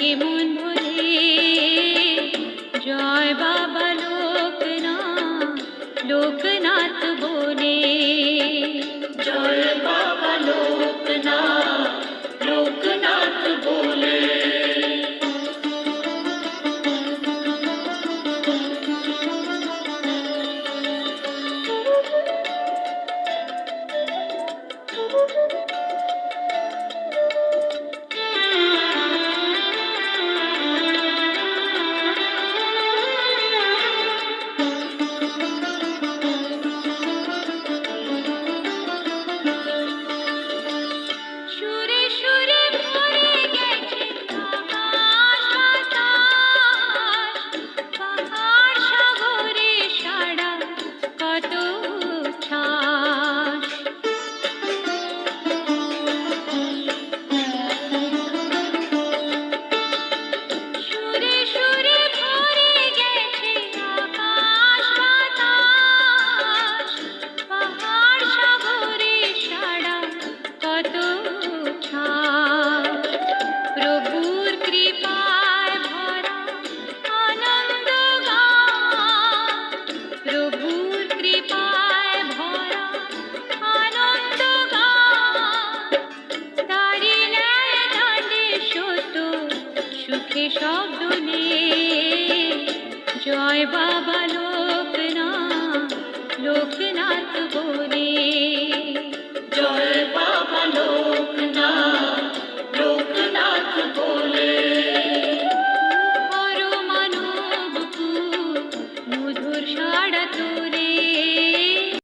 কেমন বোঝে জয় বাবা লোকনা লোকনা বলে জয় বাবা লোকনা লোকে